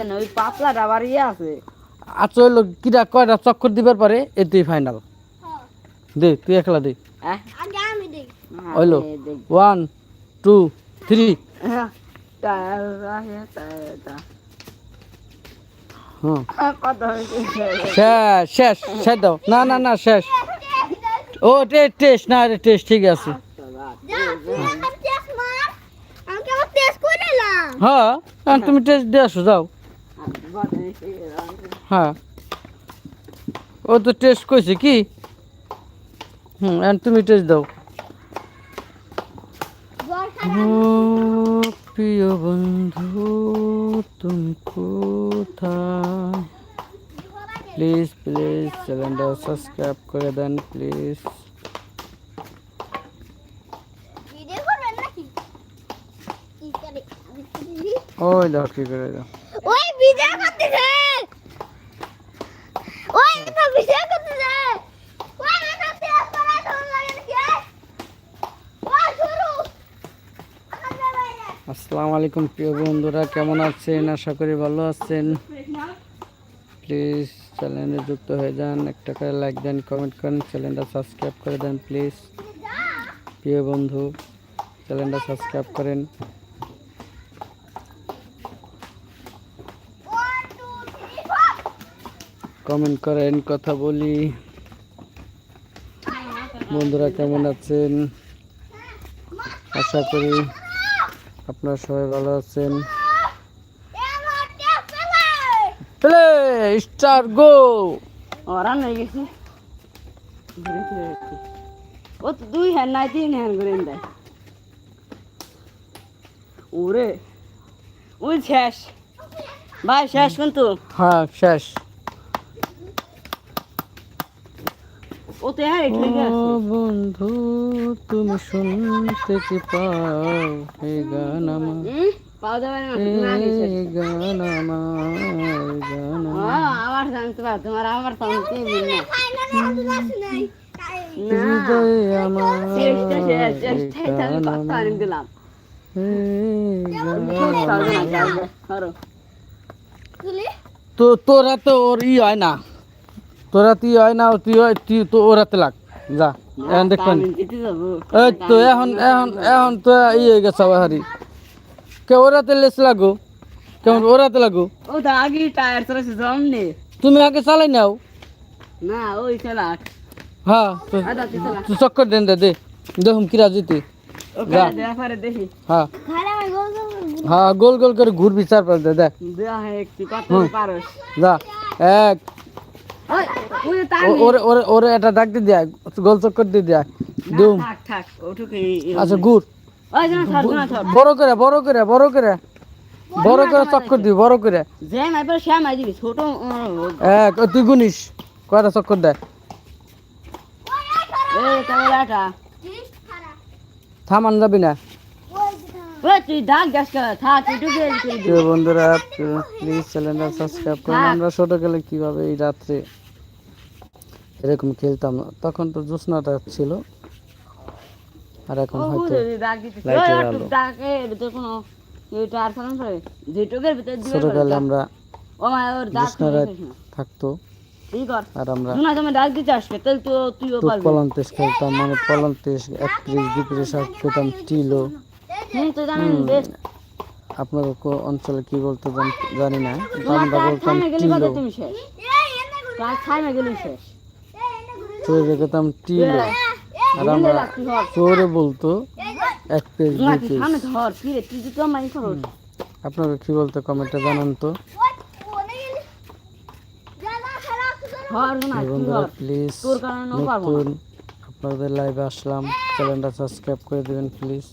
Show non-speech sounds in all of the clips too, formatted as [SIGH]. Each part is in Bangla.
আছে না ওই পাতলাটা আবার ইয়ে আছে। আচ্ছা হইল কিরা কয়টা চক্কর দিবার পারে এতেই ফাইনাল দে তুই একলা দে। হ্যাঁ? আগে হইল ওয়ান টু থ্রি হ্যাঁ। হ্যাঁ হ্যাঁ? শেষ শেষ শেষ দাও। না না না শেষ। ও টেস্ট না রে টেস্ট ঠিক আছে। হ্যাঁ তুমি টেস্ট দিয়ে আসো যাও। হ্যাঁ। ও তো টেস্ট কইছে কি? হুম এখন তুমি টেস্ট দাও। প্রিয় বন্ধু তুমি কোথায়? প্লিজ প্লিজ চ্যানেলটা সাবস্ক্রাইব করে দেন প্লিজ। ওই দাও কি করে দাও করতেছে? ওই তো ভিডিও করতেছে। ওই না টেস্ট করা শোন লাগে নাকি ওই শুরু। আসসালামু আলাইকুম প্রিয় বন্ধুরা কেমন আছেন? আশা করি ভালো আছেন। প্লিজ চ্যানেলে যুক্ত হয়ে যান একটা করে লাইক দেন কমেন্ট করেন চ্যানেলটা সাবস্ক্রাইব করে দেন প্লিজ। প্রিয় বন্ধু চ্যানেলটা সাবস্ক্রাইব করেন one two three four comment করেন কথা বলি। বন্ধুরা কেমন আছেন? আশা করি আপনারা সবাই ভালো আছেন। প্লে স্টার গো! ওরা নিয়ে গেছে গেছে। ও তো দুই হ্যান্ড নাই তিন হ্যান্ড করে দেয়। ওরে ওই শেষ। ভাই শেষ কিন্তু। হ্যাঁ শেষ। ও তো হ্যাঁ একটু লেগে আছে। ও বন্ধু তুমি শুনতে কি পাও? এই গান আমার। গান আমার গান ও, আমার। জানতে পার তোমার আমার হৃদয়ে আমার গান দিলাম। তো তোরা তো ওর ই হয় না। তোরা তুই হয় না তুই হয় তুই তো ওরাতে লাগ যা এখন দেখবেন আমি জিতে যাব। এই তো এখন এখন এখন তো ই হয়ে গেছে হারি কে ওরাতে লেস লাগো কেমন ওরাতে লাগো ও তো আগে টায়ার চলেছে জমনে তুমি আগে চালাই নাও না ওই চালাক হ্যাঁ তো আদা তুই চালাক তুই চক্কর দেন দে দে দেখুন কিরা জিতে ওখানে দেয়া পারে দেখি হ্যাঁ খালা আমি গোল গোল হ্যাঁ গোল গোল করে ঘুরবি চার ওরে ওরে ওরে এটা ডাক দিয়ে দেয়া গোল চক্কর দিয়ে দুম। আচ্ছা বড় করে বড় করে বড় করে। বড় করে চক্কর দিবি বড় করে। তুই গুনিস। কয়টা চক্কর দেয়? থামান যাবি না। বন্ধুরা প্লিজ চ্যানেলটা সাবস্ক্রাইব করুন। আমরা ছোট গেলে কীভাবে এই রাত্রে এরকম খেলতাম তখন তো জ্যোৎস্নাটা ছিল। আর এখন হয়তো বুঝে ডাক দিতে। লাইটের ওই আলো। একটু ডাকে ভিতর কোনো এটা আর সালাম করে যেটুকের ভিতর দিবে ছোট গেলে আমরা থাকতো। আর আমরা পলন্তেস খেলতাম মানে পলন্তেস খেতাম টিলো আপনার অঞ্চলে কি বলতে জান- না। আমরা বলতাম টিলো শেষ। চোরে খেতাম টিল আর আমরা চোরে বলতো এক পেজ আপনারা কি বলতো কমেন্টে জানান তো বন্ধুরা প্লিজ। নতুন আপনাদের লাইভে আসলাম চ্যানেলটা সাবস্ক্রাইব করে দেবেন প্লিজ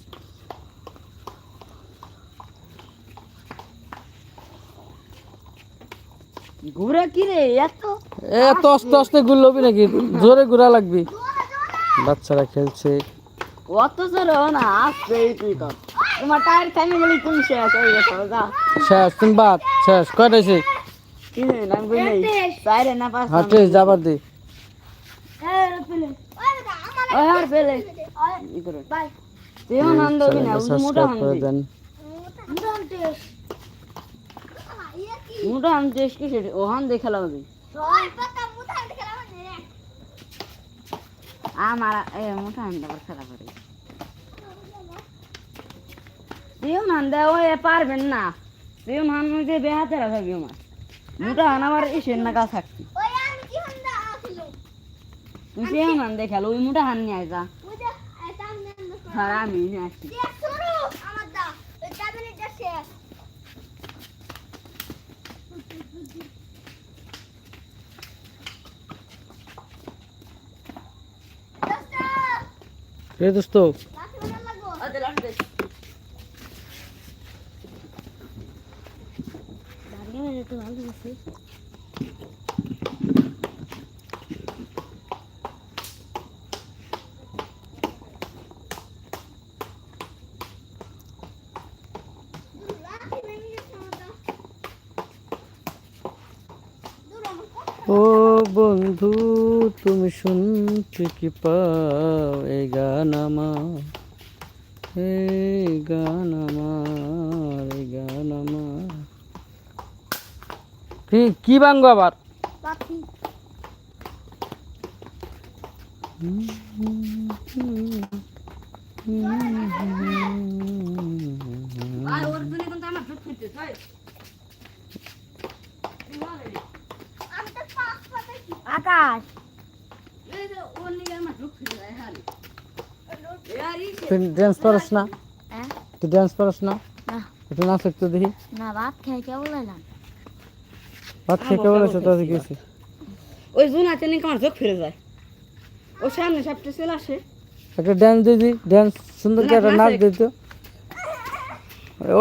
ঘুরে কি রে? এত এ তো আস্তে আস্তে ঘুরলবি নাকি? জোরে ঘোরা লাগবি। বাচ্চারা খেলছে। অত জোরে না আসবেই তুই কর তোমার টায়ার খাইমে গেলি তুমি শেষ? হয়ে গেছো যা। শেষ তুমি বাদ শেষ কয়টাইছে কি রে লাগবে নেই। চাইরে না পাস হাটে যাবার দে। পেলে। ওই আর পেলে। ওই ই করে। বাই। তুইও নান্দ হবি না চ্যানেলটা উনি মোটা হানবি দেন। মোটা হান দেশ কি সেটা? ওহান দেখে লাগবে মানে আমার এ মোটা হান আবার খেলা করে। দিও না দে ও এ পারবেন না। দিও না ওই যে বেহাতে রাখবি আমার মোটা হান আবার ইসের না থাকতি আমি আসলো? তুই দিও না দেখে ওই মোটা হান নিয়ে যা। বুঝা এটা আমি আমি নিয়ে আসছি। রে দোস্ত লাঠি বানান লাগবো আদে লাড়তে দাঁড়িয়ে মেরে তো ভালো দিছি ও বন্ধু তুমি শুনতে কি পাও? এই গান আমার এই গান আমার এই গান আমার। কি কি বাঙ্গো আবার? আকাশ। তুই ড্যান্স পারস না? তুই ড্যান্স পারস না? একটু নাচ একটু দেখি। না ভাত খেয়ে কে বললাম? ভাত খেয়ে কে বলেছে তো ওই জুন আছে নাকি আমার চোখ ফিরে যায়। ও সামনে চলে আসে। একটা ড্যান্স দিদি ড্যান্স সুন্দর করে একটা নাচ দিত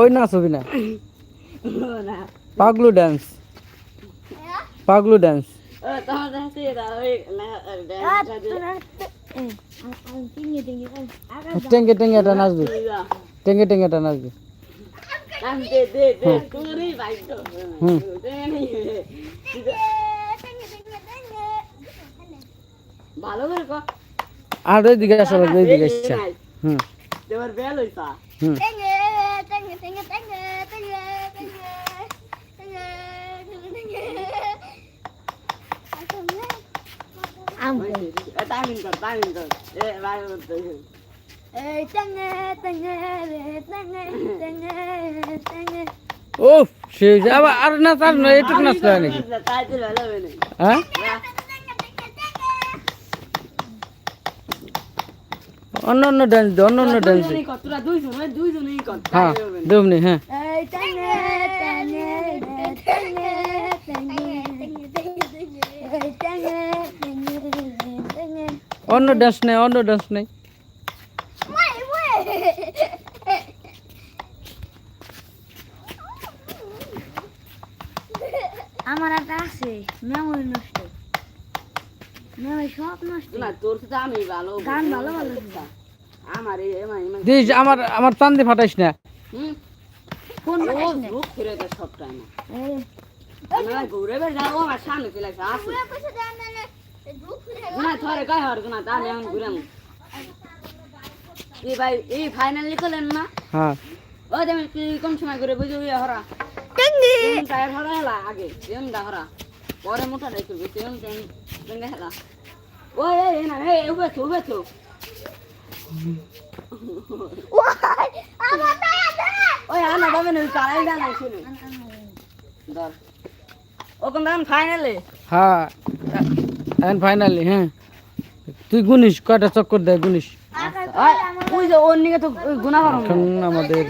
ওই নাচ হবি না। না। পাগলু ড্যান্স পাগলু ড্যান্স এটা টেঙ্গে টেঙ্গে একটা নাচবি। টেঙ্গে টেঙ্গে একটা নাচবি। হুম। ভালো করে কর আর ওই দিকে আসা লাগবে ওই দিকে হুম। তোমার বেল হইছা হুম টাইমিং কর টাইমিং কর এ ভাই করতে ও সে আবার আর নাচ আর না এটুকু নাচতে হয় নাকি তাই তো ভালো হবে না হ্যাঁ অন্য অন্য ড্যান্স দে অন্য অন্য ড্যান্স দে দুইজনেই কর তোরা দুইজন ওই দুইজনেই কর হ্যাঁ তাই হবে না। দেবনি হ্যাঁ অন্য ড্যান্স নেই অন্য ড্যান্স নেই। আমার একটা আছে মেমোরি নষ্ট। মেমোরি সব নষ্ট। না তোর সাথে আমি ভালো গান ভালো ভালো আমার দিস আমার আমার চান্দি ফাটাইস না। হুম? কোন ও রূপ ফিরে সব টাইম এই, আমরা ঘুরে যাও আমার সামনে চলে আসে আসে পুরা পয়সা দেন না, না, এই দুঃখ হয়ে গেল। না থরে কয় হর না তাহলে এখন ঘুরাম। এই ভাই এই ফাইনালি করলেন না? হ্যাঁ। ও কি কোন সময় করে বুঝো ইয়ে হরা? টেঙ্গি। টায়ার হরা হেলা আগে এমন দা হরা। পরে মোটা টেন টেঙ্গা হেলা। ও এই এই না এই উবে তো উবে তো আমার ওই আনা পাবে না শুনে। ধর। ও কোন দাম ফাইনালে হ্যাঁ। এখন ফাইনালি হ্যাঁ। তুই গুনিস কয়টা চক্কর দেয় গুনিস? ওই যে ওর নিকে তো ওই গুণা এখন আমাদের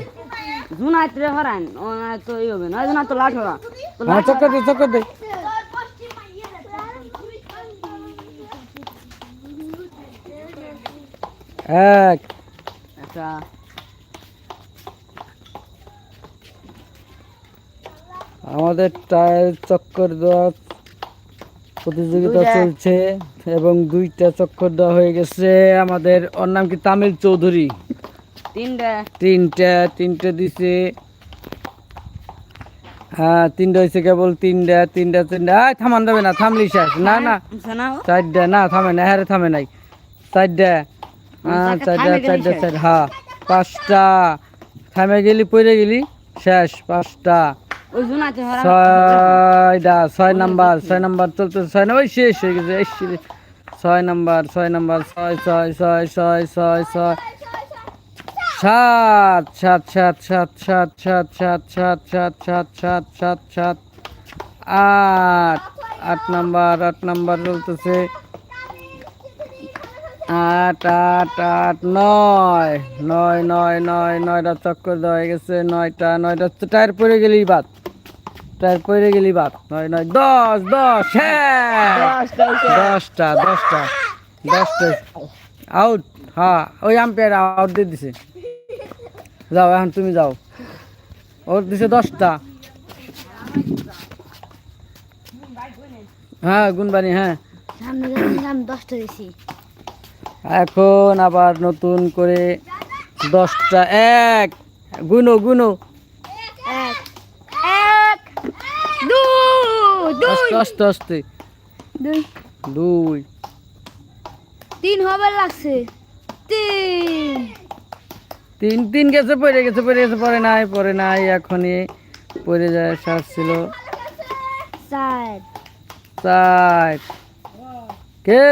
হ্যাঁ চক্কর দে চক্কর দে। এক। একটা আমাদের টায়ার চক্কর দেওয়া প্রতিযোগিতা চলছে এবং দুইটা চক্কর দেওয়া হয়ে গেছে। আমাদের ওর নাম কি? তামিল চৌধুরী। তিনটা। তিনটা তিনটা দিছে। হ্যাঁ তিনটা হয়েছে কেবল তিনটা তিনটা তিনটা। আয় থামান দেবে না থামলি শেষ। না না। চারটা না থামে না হ্যাঁ থামে নাই। চারটা। হ্যাঁ চারটা চারটা। চার হ্যাঁ পাঁচটা। থামে গেলি পড়ে গেলি শেষ পাঁচটা। ছয়টা ছয় নাম্বার ছয় নাম্বার চলতে ছয় না ওই শেষ হয়ে গেছে। ছয় নাম্বার ছয় নাম্বার ছয় ছয় ছয় ছয় ছয় ছয় সাত সাত সাত সাত সাত সাত সাত সাত সাত সাত সাত সাত সাত আট আট নাম্বার আট নাম্বার চলতেছে আট আট আট নয় নয় নয় নয় নয়টা চক্কর দেওয়া হয়ে গেছে নয়টা নয়টা টায়ার পড়ে গেলেই বাদ টায়ার পড়ে গেলেই বাদ নয় নয় দশ দশ হ্যাঁ। দশটা দশটা দশটা। আউট হ্যাঁ ওই আম্পায়ার আউট দিয়ে দিছে। যাও এখন তুমি যাও। ওর দিছে দশটা। হ্যাঁ গুনবানি হ্যাঁ। গেলে এখন আবার নতুন করে দশটা এক। গুনো গুনো এক এক দুই। আস্তে আস্তে আস্তে। দুই। দুই। তিন হবে লাগছে। তিন। তিন তিন গেছে পড়ে গেছে পড়ে গেছে পরে নাই পরে নাই এখনই পড়ে যায় সার ছিল। চার। চার। কে?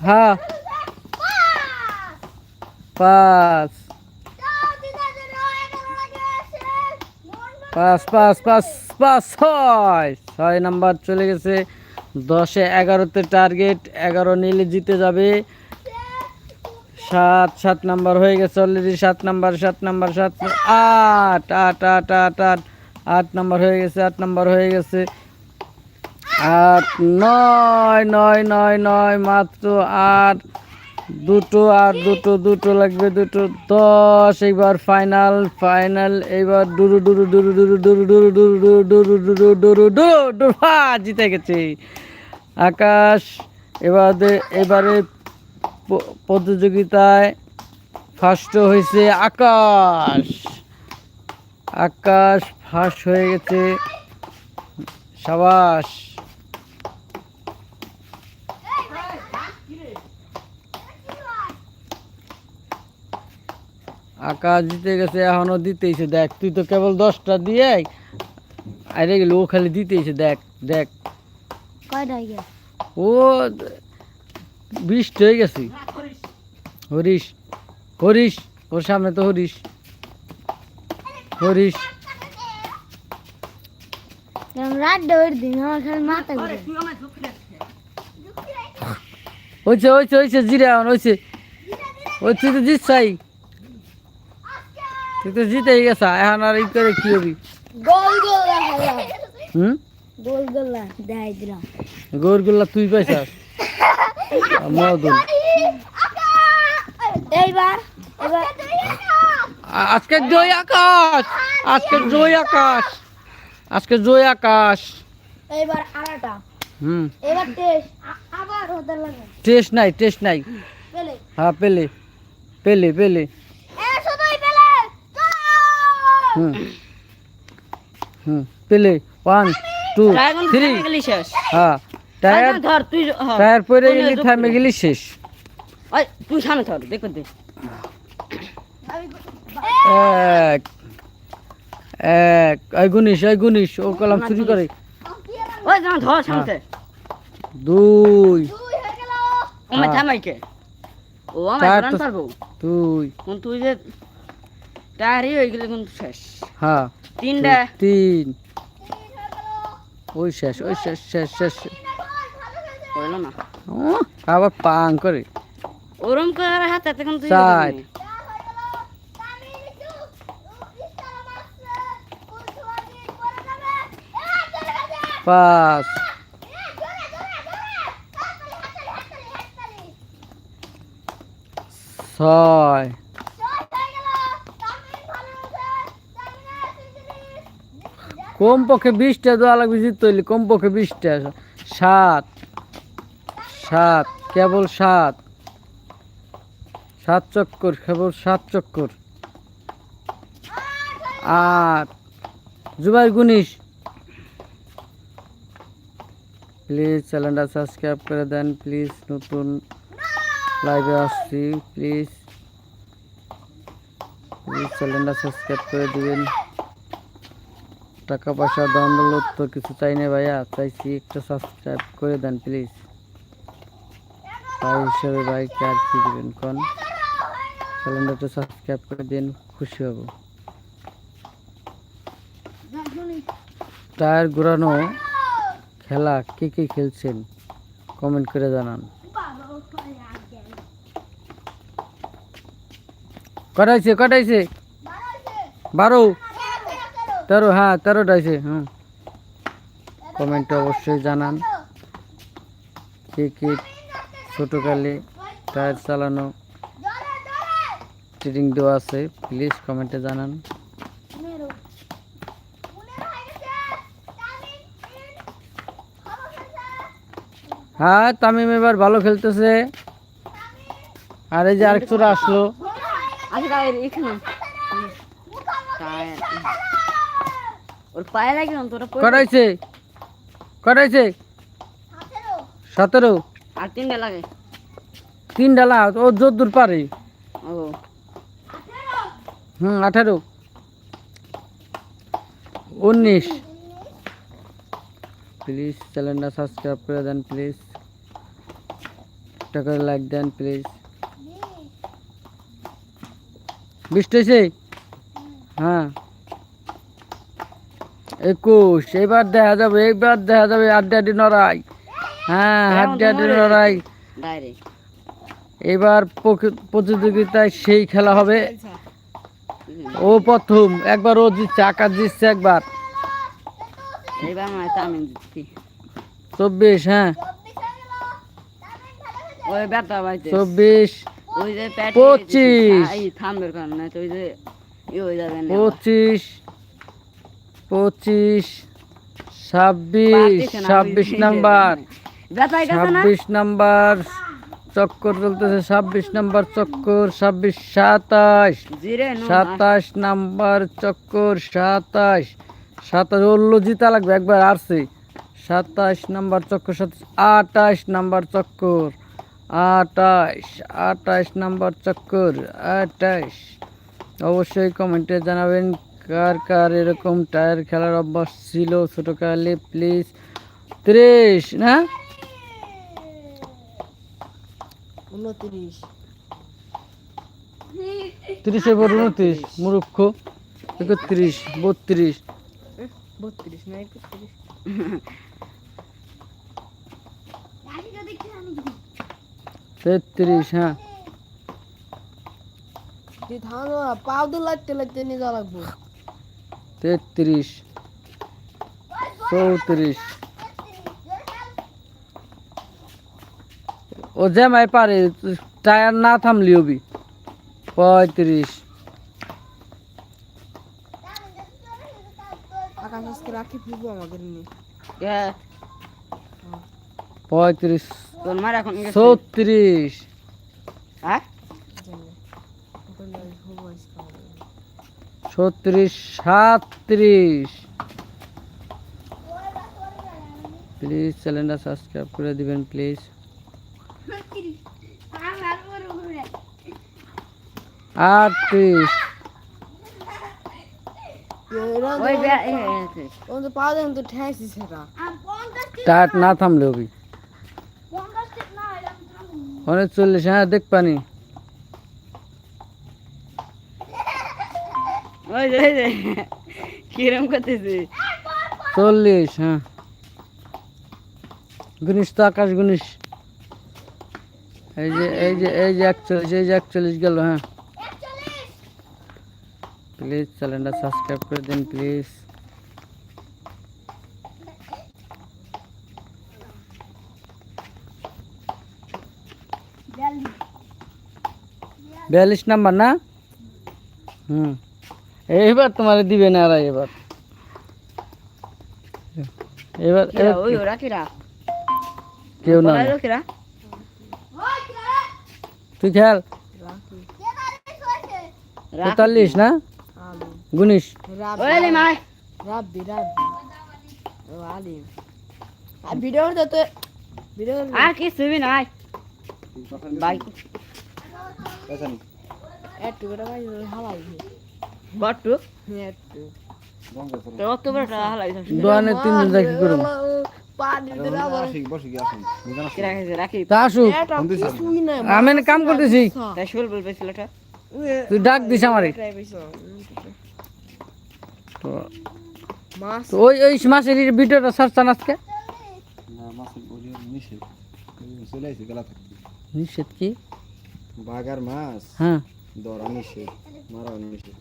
হ্যাঁ পাঁচ। পাঁচ পাঁচ পাঁচ। পাঁচ ছয়। ছয় নাম্বার চলে গেছে। দশে এগারোতে টার্গেট, এগারো নিলে জিতে যাবে। সাত সাত নাম্বার হয়ে গেছে অলরেডি সাত নাম্বার সাত নাম্বার, সাত আট আট আট আট আট আট নাম্বার হয়ে গেছে, আট নাম্বার হয়ে গেছে। আট, নয় নয় নয় নয়, মাত্র আট দুটো আর দুটো দুটো লাগবে দুটো দশ এইবার ফাইনাল ফাইনাল এইবার ডুরু ডুরু ডুরু ডুরু ডুরু ডুরু ডুরু ডুরু ডুরু ডুরু ডুরু ডুরু ডুরু জিতে গেছে আকাশ এবারে এবারে প্রতিযোগিতায় ফার্স্ট হয়েছে আকাশ আকাশ ফার্স্ট হয়ে গেছে সাবাস আকাশ জিতে গেছে এখনও দিতেইছে। দেখ তুই তো কেবল দশটা দিয়ে আরে গেল ও খালি দিতেইছে। দেখ দেখ। ও বৃষ্টি হয়ে গেছি। হরিশ হরিশ ওর সামনে তো হরিশ। হরিশ। রাত ডোর দিন আমার খালি মাথা ঘুরে। হয়েছে হয়েছে হয়েছে জিরে এখন হয়েছে ওই তুই তো জিতছাই। তুই তো জিতেই গেছা এখন আর ই করে কি হবি? গোল গোল্লা খেলা হুম? গোল গোল্লা দেখাই দিলাম গৌরগুল্লা তুই পাইছাস? মদন এইবার এবার আ- আজকে জয় আকাশ আজকে জয় আকাশ আজকে জয় আকাশ। এইবার আড়াটা হুম। এবার টেস্ট আবার হতে লাগে টেস্ট নাই টেস্ট নাই। পেলে। হ্যাঁ পেলে পেলে পেলে এ শুধুই পেলে। হুম। হুম। পেলে ওয়ান টু থ্রি গেলি শেষ। হ্যাঁ টায়ার ধর তুই হ্যাঁ। টায়ার পরে গেলি থামে গেলি শেষ। ওই তুই সামনে ধর দেখো দে। এক এক ওই গুনিস ওই গুনিস ও কলাম চুরি করে। ওই যেমন ধর সামনে দুই দুই। হয়ে গেল হ্যাঁ। থামাইকে ও আমার পারব কোন তুই যে টায়ারই হয়ে গেলে কিন্তু শেষ। হ্যাঁ। তিনটা। তিন। ওই শেষ ওই শেষ শেষ শেষ। হইল না। ও, আবার পাং করে। ওরম করে হাতে চার। পাঁচ। ছয়। কমপক্ষে বিশটা দেওয়া লাগবে জিততে হইলে কমপক্ষে বিশটা। সাত সাত, কেবল সাত। সাত চক্কর, কেবল সাত চক্কর। আট। জুবাই গুনিশ। প্লিজ চ্যানেলটা সাবস্ক্রাইব করে দেন, প্লিজ নতুন লাইভে আসছি, প্লিজ। প্লিজ চ্যানেলটা সাবস্ক্রাইব করে দিবেন। টাকা পয়সা দাম তো কিছু চাই না ভাইয়া, চাইছি একটু সাবস্ক্রাইব করে দেন প্লিজ তাই হিসাবে ভাইকে আর কি দেবেন, কোন? চ্যানেলটা সাবস্ক্রাইব করে দিন, খুশি হব। টায়ার ঘোরানো খেলা কে কে খেলছেন? কমেন্ট করে জানান। কটাইছে কটাইছে বারো? তেরো হ্যাঁ তেরোটা আছে হুম। কমেন্টে অবশ্যই জানান। কে কে ছোটোকালে টায়ার চালানো ট্রেডিং দেওয়া আছে প্লিজ কমেন্টে জানান। হ্যাঁ তামিম এবার ভালো খেলতেছে। আর এই যে আরেক চোরা আসলো। আচ্ছা এখানে টায়ার ওর পায়ে লাগে না তোরা পড়ে- কটাইছে কটাইছে সতেরো। আর তিনটা লাগে। তিন ডালা ও যদ্দূর পারে। ও। হুম আঠারো। উনিশ। প্লিজ চ্যানেলটা সাবস্ক্রাইব করে দেন প্লিজ। একটা করে লাইক দেন প্লিজ। বিশটেছে হ্যাঁ। একুশ এবার দেখা যাবে এবার দেখা যাবে আড্ডি আড্ডি নড়াই। হ্যাঁ আড্ডি নড়াই। এবার প্রতিযোগিতায় সেই খেলা হবে। ও প্রথম একবার ও জিতছে আকাশ জিতছে একবার। চব্বিশ হ্যাঁ। ওই চব্বিশ পঁচিশ। পঁচিশ। পঁচিশ ছাব্বিশ ছাব্বিশ নাম্বার। [LAUGHS] ছাব্বিশ নাম্বার চক্কর চলতেছে ছাব্বিশ নাম্বার চক্কর ছাব্বিশ সাতাশ। সাতাশ নাম্বার চক্কর সাতাশ। সাতাশ ওল্লো জিতা লাগবে একবার আসছে সাতাশ নাম্বার চক্কর সাতাশ আটাশ নাম্বার চক্কর আটাশ আটাশ নাম্বার চক্কর আটাশ। অবশ্যই কমেন্টে জানাবেন কার কার এরকম টায়ার খেলার অভ্যাস ছিল ছোটোকালে প্লিজ? ত্রিশ না? উনত্রিশ। তিরিশে পর উনত্রিশ মুরুক্ষ। একত্রিশ বত্রিশ। বত্রিশ না একত্রিশ। তেত্রিশ হ্যাঁ। পাও তো লাগতে লাগতে নিয়ে যাওয়া লাগবো। তেত্রিশ চৌত্রিশ। ও জ্যামাই পারে টায়ার না থামলি হবি পঁয়ত্রিশ। পঁয়ত্রিশ চৌত্রিশ। হ্যাঁ জানি ওখানে আমি ঘুমো আজকে আমাদের নিয়ে। ছত্রিশ সাতত্রিশ প্লিজ চ্যানেলটা সাবস্ক্রাইব করে দিবেন প্লিজ আটত্রিশ। টায়ার না থামলে অনেক চল্লিশ হ্যাঁ দেখ পানি। ওই যে ওই যে কিরম করতেছে চল্লিশ হ্যাঁ। গুনিস তো আকাশ গুনিস এই যে এই যে এই যে একচল্লিশ, এই যে একচল্লিশ গেল হ্যাঁ। প্লিজ চ্যানেলটা সাবস্ক্রাইব করে দিন, প্লিজ। বিয়াল্লিশ নাম্বার, না? হুম। এইবার তোমার দিবে না আর এবার এবার ওই ওরা কিরা? কেউ না তুই খেয়াল? রাখি তেতাল্লিশ না? গুনিস আর তো ভিডিও আর কি সুবি নাই বাইক একটু করে ভাই হালাই বট্টু একটু তো অত বড় হালাই দোকানে তিনজন যা কি করব পানির ভিতরে আবার রাখি রাখি। তা আসুক। এটা কিছুই নাই আমি কাম করতেছি। তাই ডাক দিস আমারে। ওই ওই মাসের ভিডিওটা সারছান আজকে? নিষেধ। কি? বাগার মাছ। হ্যাঁ। ধরা নিষেধ মারা নিষেধ।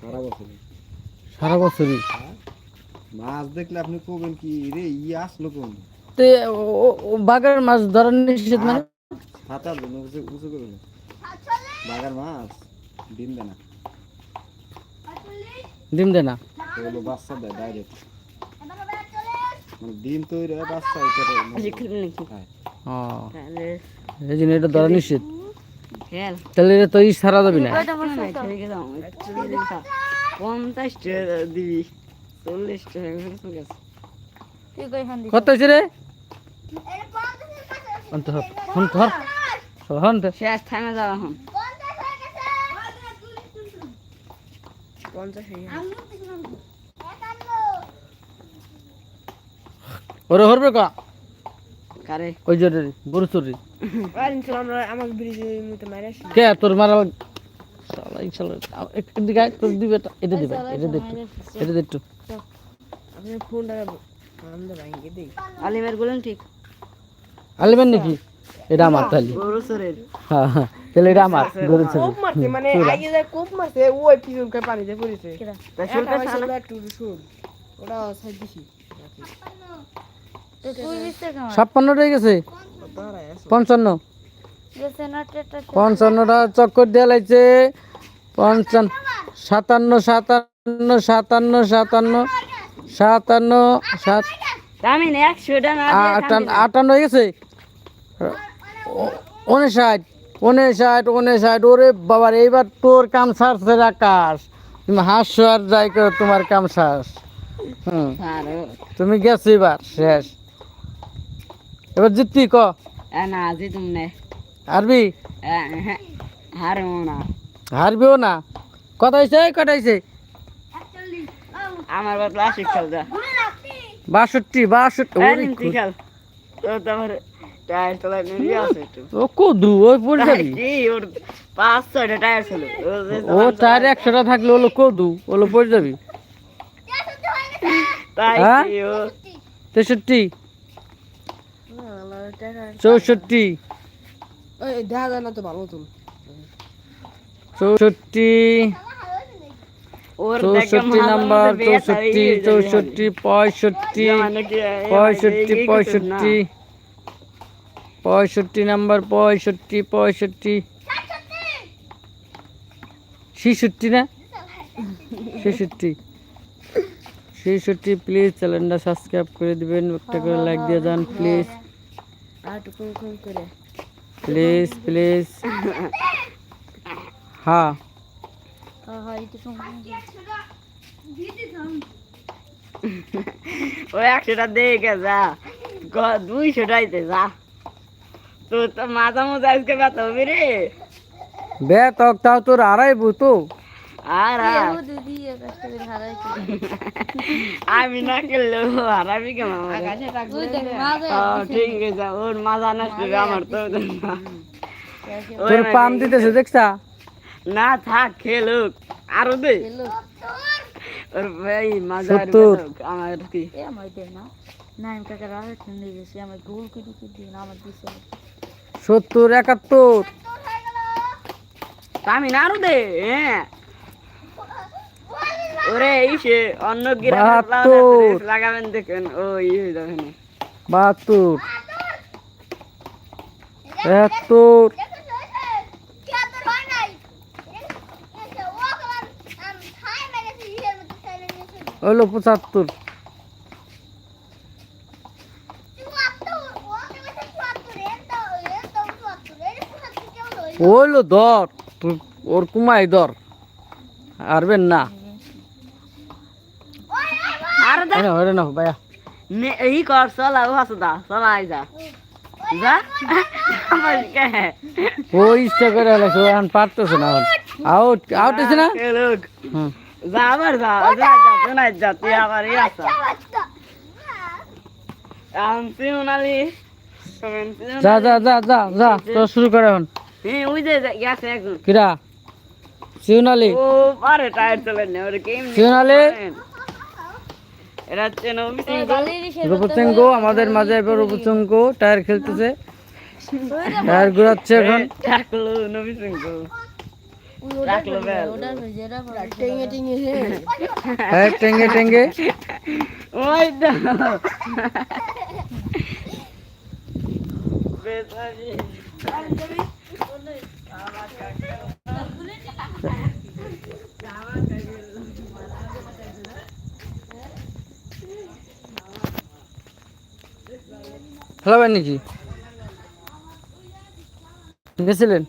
সারা বছর বছরই? মাছ দেখলে আপনি কবেন কি রে ই আসলো কোন? তে ও মাছ ধরার নিষেধ মানে? হাতার জন্য উঁচু উঁচু করে না। বাগার মাছ ডিম দেয় না। ডিম দে না? এগুলো বাচ্চা দেয় ডাইরেক্ট মানে ডিম তৈরি হয় বাচ্চা এটা খায় ও। এই জন্য এটা ধরা নিষেধ। তাহলে তো ই সারা যাবি না। দিবি কত হয়েছে রে? হন ধর হন শেষ থামে যাওয়া এখন। পঞ্চাশ গেছে। ওরে হরবে কা? কারে? ওই জোরে গরু চুরি কে তোর মারা শালা ইনশাল্লাহ। আ- এক- এদিকে আয়, তোর দিবে এটা এটা দিবে এটা দে এটা দে একটু। আপনি ফোনটা আমরা ভাঙিয়ে দিই। আলিমের গুলেন ঠিক। আলিবেন নাকি? এটা আমার তাহলে। হ্যাঁ হ্যাঁ তাহলে এটা আমার গরু চুরি মানে আগে যায় কোপ মারছে ওই পিছনকে পানিতে পড়েছে। তা এটা শুলটা হয়েছে চালা ওটা একটু শুন ওটা সাইড দিছি। ছাপ্পান্ন হয়ে গেছে। পঞ্চান্ন। পঞ্চান্নটা চক্কর দেওয়া লাগছে পঞ্চান্ন সাতান্ন সাতান্ন সাতান্ন সাতান্ন সাতান্ন সাত আটান্ন হয়ে গেছে? উনষাট উনষাট উনষাট। ওরে বাবার এইবার তোর কাম সারছে আকাশ তুমি হাসছো আর যাই করো তোমার কাম সার হুম তুমি গেছো এবার শেষ। এবার জিতবি ক? না আজি তুমি হারবি? হারবো না। হারবিও না? কত হয়েছে কটা হয়েছে আমার বাবা খেল যা বাষট্টি বাষট্টি তো তোমার টায়ার তোলার নিয়ে আছে একটু। ও কদু ওই পড়ে যাবি? কি ওর পাঁচ ছয়টা টায়ার ছিল ও তার একশোটা থাকলে ওলো কদু ওলো পড়ে যাবি। তাই হ্যাঁ? কি ও? তেষট্টি। চৌষট্টি। দেখা যায় না তো ভালো মতন চৌষট্টি। ওর চৌষট্টি নাম্বার চৌষট্টি চৌষট্টি পঁয়ষট্টি মানে এ পঁয়ষট্টি। পঁয়ষট্টি। পঁয়ষট্টি নাম্বার পঁয়ষট্টি পঁয়ষট্টি। ছেষট্টি না? ছেষট্টি। ছেষট্টি প্লিজ চ্যানেলটা সাবস্ক্রাইব করে দিবেন। একটা করে লাইক দিয়ে যান প্লিজ করে। Please please. হ্যাঁ ও একশোটা দেখে যা। দুইশোটাইতে যা। তো তো মাথা মতো আজকে ব্যথা হবে রে। বে তক তাও তোর আড়াইবো তো আর। [LAUGHS] আর। আমি না খেললেও হারাবি কেন ঠিক আছে ওর মাজা নষ্ট হবে আমার তো না। তোর না- পাম দিতেছে দেখছা? না থাক খেলুক। আরও দে। ওর ভাই মাজা আর সত্তর। ব্যথা হোক, আমার কি সত্তর একাত্তর। আমি না আরও দে হ্যাঁ। ওরে ইসে অন্য গ্রামের লাগাবেন দেখেন। ও ই হয়ে যাবে বাহাত্তর। একাত্তর। হলো পঁচাত্তর। ধর তুই ওর কুমাই ধর আরবেন না আর দে হয় না হয় না ভাইয়া নে এই কর চলা ও হাসু দা চলা আই যা যা আমার কে ও ইচ্ছা করে হলে সে এখন পারতেছে না আউট আউট হয়েছে না খেলুক হুম যা আবার যা যা যা শোনাই যা তুই আবার ইয়ে আসা তুই উনালি যা যা যা যা যা তো শুরু করে এখন হ্যাঁ ওই যে গেছে এখন কিরা শিউনালি ও পারে টায়ার চলে না ওর গেম শিউনালি এটা হচ্ছে রূপচঙ্গ আমাদের মাঝে এবার রূপচঙ্গ টায়ার খেলতেছে। টায়ার ঘুরাচ্ছে এখন। টেঙ্গে টেঙ্গে হ্যাঁ ওই তো। খেলাবেন নাকি। গেছিলেন?